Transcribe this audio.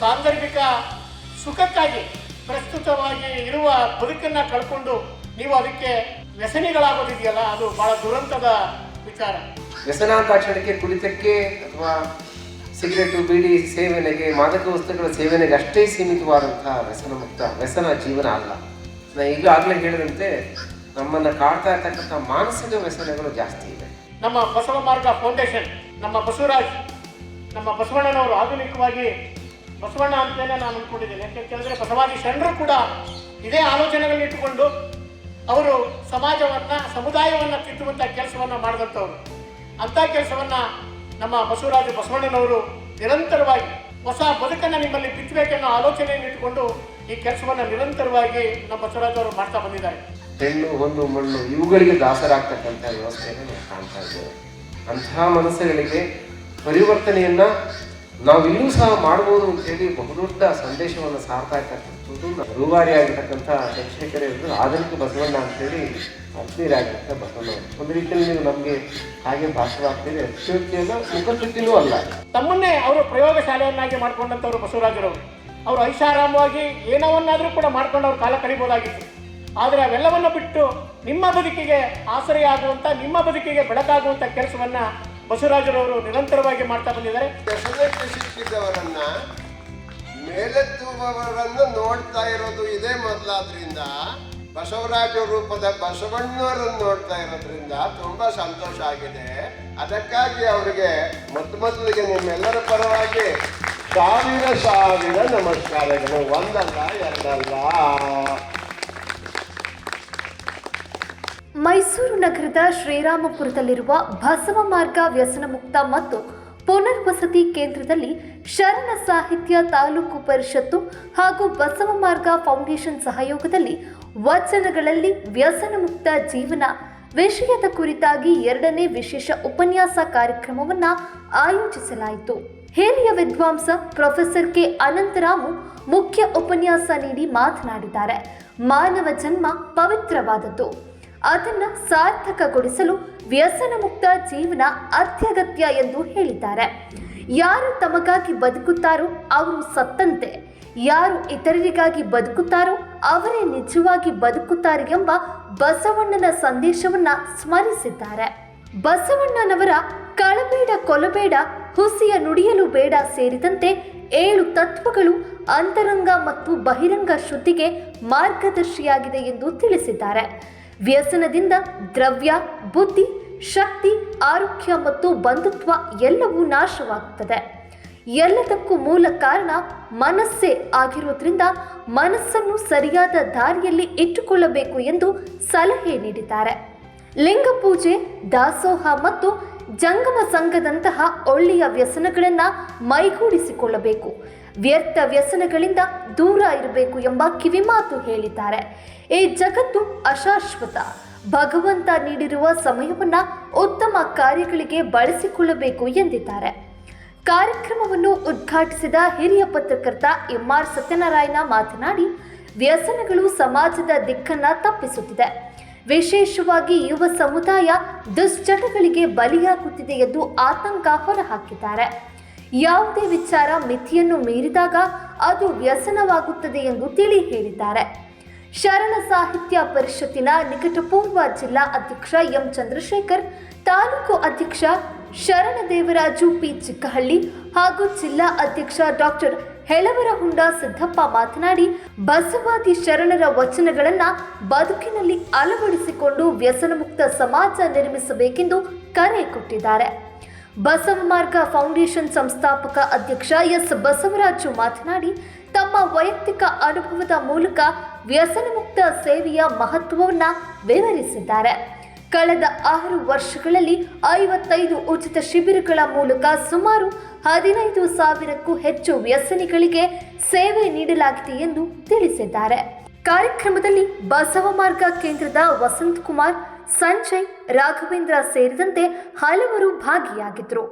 ಸಾಂದರ್ಭಿಕ ಸುಖಕ್ಕಾಗಿ ಪ್ರಸ್ತುತವಾಗಿ ಇರುವ ಬದುಕನ್ನು ಕಳ್ಕೊಂಡು ನೀವು ಅದಕ್ಕೆ ವ್ಯಸನಿಗಳಾಗೋದಿದೆಯಲ್ಲ ಅದು ಬಹಳ ದುರಂತದ ವಿಚಾರ. ವ್ಯಸನಾಂತಾಚರಣೆಗೆ ಕುಡಿತಕ್ಕೆ ಅಥವಾ ಸಿಗರೇಟು ಬೀಡಿ ಸೇವನೆಗೆ ಮಾದಕ ವಸ್ತುಗಳ ಸೇವನೆಗೆ ಅಷ್ಟೇ ಸೀಮಿತವಾದಂತಹ ವ್ಯಸನ ಮುಕ್ತ ವ್ಯಸನ ಜೀವನ ಅಲ್ಲ. ನಾ ಈಗಾಗಲೇ ಹೇಳಿದಂತೆ ನಮ್ಮನ್ನು ಕಾಡ್ತಾ ಇರ್ತಕ್ಕಂಥ ಮಾನಸಿಕ ವ್ಯಸನಗಳು ಜಾಸ್ತಿ ಇದೆ. ನಮ್ಮ ಬಸವ ಮಾರ್ಗ ಫೌಂಡೇಶನ್ ನಮ್ಮ ಬಸವರಾಜ್ ನಮ್ಮ ಬಸವಣ್ಣನವರು ಆಧುನಿಕವಾಗಿ ಬಸವಣ್ಣ ಅಂತಲೇ ನಾನು ಅಂದ್ಕೊಂಡಿದ್ದೇನೆ ಯಾಕೆ ಕೇಳಿದ್ರೆ ಬಸವಾದಿ ಶರಣರು ಕೂಡ ಇದೇ ಆಲೋಚನೆಗಳನ್ನ ಇಟ್ಟುಕೊಂಡು ಅವರು ಸಮಾಜವನ್ನ, ಸಮುದಾಯವನ್ನ ತಿದ್ದುವಂತ ಕೆಲಸವನ್ನ ಮಾಡಿದಂಥವ್ರು. ಅಂತ ಕೆಲಸವನ್ನ ನಮ್ಮ ಬಸವರಾಜ ಬಸವಣ್ಣನವರು ನಿರಂತರವಾಗಿ ಹೊಸ ಬದುಕನ್ನು ನಿಮ್ಮಲ್ಲಿ ಬಿತ್ತಬೇಕೆನ್ನೋ ಆಲೋಚನೆಯನ್ನು ಇಟ್ಟುಕೊಂಡು ಈ ಕೆಲಸವನ್ನ ನಿರಂತರವಾಗಿ ನಮ್ಮ ಬಸವರಾಜವರು ಮಾಡ್ತಾ ಬಂದಿದ್ದಾರೆ. ಹೆಣ್ಣು ಒಂದು ಮಣ್ಣು, ಇವುಗಳಿಗೆ ದಾಸರಾಗ್ತಕ್ಕಂಥ ವ್ಯವಸ್ಥೆಯನ್ನು ನಾವು ಕಾಣ್ತಾ ಇದ್ದೇವೆ. ಅಂತಹ ಮನಸ್ಸುಗಳಿಗೆ ಪರಿವರ್ತನೆಯನ್ನ ನಾವು ಇನ್ನೂ ಸಹ ಮಾಡ್ಬೋದು ಅಂತೇಳಿ ಬಹುದೊಡ್ಡ ಸಂದೇಶವನ್ನು ಸಾರ್ತಾ ಇರ್ತಕ್ಕಂಥದ್ದು ರೂವಾರಿಯಾಗಿರ್ತಕ್ಕಂಥ ಇರೋದು ಆಧುನಿಕ ಬಸವಣ್ಣ ಅಂತೇಳಿ ಆತ್ಮೀಯರಾಗಿರ್ತಕ್ಕ ಬಸವಣ್ಣ ಒಂದು ರೀತಿಯಲ್ಲಿ ನೀವು ನಮಗೆ ಹಾಗೆ ಭಾಷವಾಗ್ತೀರಿ ಅತ್ಯುತ್ತಿಯಲ್ಲ ಮುಖಚುತ್ತಿನೂ ಅಲ್ಲ. ತಮ್ಮನ್ನೇ ಅವರು ಪ್ರಯೋಗಶಾಲೆಯನ್ನಾಗಿ ಮಾಡ್ಕೊಂಡಂಥವ್ರು ಬಸವರಾಜರು. ಅವರು ಐಷಾರಾಮವಾಗಿ ಏನವನ್ನಾದರೂ ಕೂಡ ಮಾಡ್ಕೊಂಡು ಅವ್ರು ಕಾಲ ಕಳಿಬೋದಾಗಿತ್ತು. ಆದರೆ ಅವೆಲ್ಲವನ್ನು ಬಿಟ್ಟು ನಿಮ್ಮ ಬದುಕಿಗೆ ಆಸರೆಯಾಗುವಂಥ ನಿಮ್ಮ ಬದುಕಿಗೆ ಬೆಳಕಾಗುವಂಥ ಕೆಲಸವನ್ನ ಬಸವರಾಜರವರು ನಿರಂತರವಾಗಿ ಮಾಡ್ತಾ ಬಂದಿದ್ದಾರೆ. ವ್ಯಸನಕ್ಕೆ ಸಿಕ್ಕಿದವರನ್ನ ಮೇಲೆತ್ತುವವರನ್ನು ನೋಡ್ತಾ ಇರೋದು ಇದೇ ಮೊದಲಾದ್ರಿಂದ. ಬಸವರಾಜ ರೂಪದ ಬಸವಣ್ಣವರನ್ನು ನೋಡ್ತಾ ಇರೋದ್ರಿಂದ ತುಂಬಾ ಸಂತೋಷ ಆಗಿದೆ. ಅದಕ್ಕಾಗಿ ಅವರಿಗೆ ಮೊತ್ತ ಮೊದಲಿಗೆ ನಿಮ್ಮೆಲ್ಲರ ಪರವಾಗಿ ಸಾವಿರ ಸಾವಿರ ನಮಸ್ಕಾರಗಳು. ಒಂದಲ್ಲ, ಎರಡಲ್ಲ. ಮೈಸೂರು ನಗರದ ಶ್ರೀರಾಮಪುರದಲ್ಲಿರುವ ಬಸವ ಮಾರ್ಗ ವ್ಯಸನ ಮುಕ್ತ ಮತ್ತು ಪುನರ್ವಸತಿ ಕೇಂದ್ರದಲ್ಲಿ ಶರಣ ಸಾಹಿತ್ಯ ತಾಲೂಕು ಪರಿಷತ್ತು ಹಾಗೂ ಬಸವ ಮಾರ್ಗ ಫೌಂಡೇಶನ್ ಸಹಯೋಗದಲ್ಲಿ ವಚನಗಳಲ್ಲಿ ವ್ಯಸನ ಮುಕ್ತ ಜೀವನ. ವಿಷಯದ ಕುರಿತಾಗಿ ಎರಡನೇ ವಿಶೇಷ ಉಪನ್ಯಾಸ ಕಾರ್ಯಕ್ರಮವನ್ನು ಆಯೋಜಿಸಲಾಯಿತು. ಹಿರಿಯ ವಿದ್ವಾಂಸ ಪ್ರೊಫೆಸರ್ ಕೆ. ಅನಂತರಾಮು ಮುಖ್ಯ ಉಪನ್ಯಾಸ ನೀಡಿ ಮಾತನಾಡಿದ್ದಾರೆ. ಮಾನವ ಜನ್ಮ ಪವಿತ್ರವಾದದ್ದು. ಅದನ್ನ ಸಾರ್ಥಕಗೊಳಿಸಲು ವ್ಯಸನ ಮುಕ್ತ ಜೀವನ ಅತ್ಯಗತ್ಯ ಎಂದು ಹೇಳಿದ್ದಾರೆ. ಯಾರು ತಮಗಾಗಿ ಬದುಕುತ್ತಾರೋ ಅವರು ಸತ್ತಂತೆ. ಯಾರು ಇತರರಿಗಾಗಿ ಬದುಕುತ್ತಾರೋ ಅವರೇ ನಿಜವಾಗಿ ಬದುಕುತ್ತಾರೆ ಎಂಬ ಬಸವಣ್ಣನ ಸಂದೇಶವನ್ನ ಸ್ಮರಿಸಿದ್ದಾರೆ. ಬಸವಣ್ಣನವರ ಕಳಬೇಡ ಕೊಲಬೇಡ, ಹುಸಿಯ ನುಡಿಯಲು ಬೇಡ ಸೇರಿದಂತೆ ಏಳು ತತ್ವಗಳು ಅಂತರಂಗ ಮತ್ತು ಬಹಿರಂಗ ಶುದ್ಧಿಗೆ ಮಾರ್ಗದರ್ಶಿಯಾಗಿದೆ ಎಂದು ತಿಳಿಸಿದ್ದಾರೆ. ವ್ಯಸನದಿಂದ ದ್ರವ್ಯ, ಬುದ್ಧಿ, ಶಕ್ತಿ, ಆರೋಗ್ಯ ಮತ್ತು ಬಂಧುತ್ವ ಎಲ್ಲವೂ ನಾಶವಾಗುತ್ತದೆ. ಎಲ್ಲದಕ್ಕೂ ಮೂಲ ಕಾರಣ ಮನಸ್ಸೇ ಆಗಿರುವುದರಿಂದ ಮನಸ್ಸನ್ನು ಸರಿಯಾದ ದಾರಿಯಲ್ಲಿ ಇಟ್ಟುಕೊಳ್ಳಬೇಕು ಎಂದು ಸಲಹೆ ನೀಡಿದ್ದಾರೆ. ಲಿಂಗ ಪೂಜೆ, ದಾಸೋಹ ಮತ್ತು ಜಂಗಮ ಸಂಘದಂತಹ ಒಳ್ಳೆಯ ವ್ಯಸನಗಳನ್ನು ಮೈಗೂಡಿಸಿಕೊಳ್ಳಬೇಕು. ವ್ಯರ್ಥ ವ್ಯಸನಗಳಿಂದ ದೂರ ಇರಬೇಕು ಎಂಬ ಕಿವಿಮಾತು ಹೇಳಿದ್ದಾರೆ. ಈ ಜಗತ್ತು ಅಶಾಶ್ವತ. ಭಗವಂತ ನೀಡಿರುವ ಸಮಯವನ್ನ ಉತ್ತಮ ಕಾರ್ಯಗಳಿಗೆ ಬಳಸಿಕೊಳ್ಳಬೇಕು ಎಂದಿದ್ದಾರೆ. ಕಾರ್ಯಕ್ರಮವನ್ನು ಉದ್ಘಾಟಿಸಿದ ಹಿರಿಯ ಪತ್ರಕರ್ತ ಎಂಆರ್ ಸತ್ಯನಾರಾಯಣ ಮಾತನಾಡಿ, ವ್ಯಸನಗಳು ಸಮಾಜದ ದಿಕ್ಕನ್ನ ತಪ್ಪಿಸುತ್ತಿದೆ. ವಿಶೇಷವಾಗಿ ಯುವ ಸಮುದಾಯ ದುಶ್ಚಟಗಳಿಗೆ ಬಲಿಯಾಗುತ್ತಿದೆ ಎಂದು ಆತಂಕ ಹೊರಹಾಕಿದ್ದಾರೆ. ಯಾವುದೇ ವಿಚಾರ ಮಿತಿಯನ್ನು ಮೀರಿದಾಗ ಅದು ವ್ಯಸನವಾಗುತ್ತದೆ ಎಂದು ತಿಳಿ ಹೇಳಿದ್ದಾರೆ. ಶರಣ ಸಾಹಿತ್ಯ ಪರಿಷತ್ತಿನ ನಿಕಟಪೂರ್ವ ಜಿಲ್ಲಾ ಅಧ್ಯಕ್ಷ ಎಂ ಚಂದ್ರಶೇಖರ್, ತಾಲೂಕು ಅಧ್ಯಕ್ಷ ಶರಣದೇವರಾಜು ಪಿ ಚಿಕ್ಕಹಳ್ಳಿ ಹಾಗೂ ಜಿಲ್ಲಾ ಅಧ್ಯಕ್ಷ ಡಾಕ್ಟರ್ ಹೆಳವರಹುಂಡ ಸಿದ್ದಪ್ಪ ಮಾತನಾಡಿ, ಬಸವಾದಿ ಶರಣರ ವಚನಗಳನ್ನ ಬದುಕಿನಲ್ಲಿ ಅಳವಡಿಸಿಕೊಂಡು ವ್ಯಸನಮುಕ್ತ ಸಮಾಜ ನಿರ್ಮಿಸಬೇಕೆಂದು ಕರೆ ಕೊಟ್ಟಿದ್ದಾರೆ. ಬಸವ ಮಾರ್ಗ ಫೌಂಡೇಶನ್ ಸಂಸ್ಥಾಪಕ ಅಧ್ಯಕ್ಷ ಎಸ್ ಬಸವರಾಜು ಮಾತನಾಡಿ, ತಮ್ಮ ವೈಯಕ್ತಿಕ ಅನುಭವದ ಮೂಲಕ ವ್ಯಸನಮುಕ್ತ ಸೇವೆಯ ಮಹತ್ವವನ್ನು ವಿವರಿಸಿದ್ದಾರೆ. ಕಳೆದ ಆರು ವರ್ಷಗಳಲ್ಲಿ ಐವತ್ತೈದು ಉಚಿತ ಶಿಬಿರಗಳ ಮೂಲಕ ಸುಮಾರು ಹದಿನೈದು ಸಾವಿರಕ್ಕೂ ಹೆಚ್ಚು ವ್ಯಸನಿಗಳಿಗೆ ಸೇವೆ ನೀಡಲಾಗಿದೆ ಎಂದು ತಿಳಿಸಿದ್ದಾರೆ. ಕಾರ್ಯಕ್ರಮದಲ್ಲಿ ಬಸವ ಮಾರ್ಗ ಕೇಂದ್ರದ ವಸಂತ್ ಕುಮಾರ್ ಸಂಜಯ್ ರಾಘವೇಂದ್ರ ಸೇರಿದಂತೆ ಹಲವರು ಭಾಗಿಯಾಗಿದ್ದರು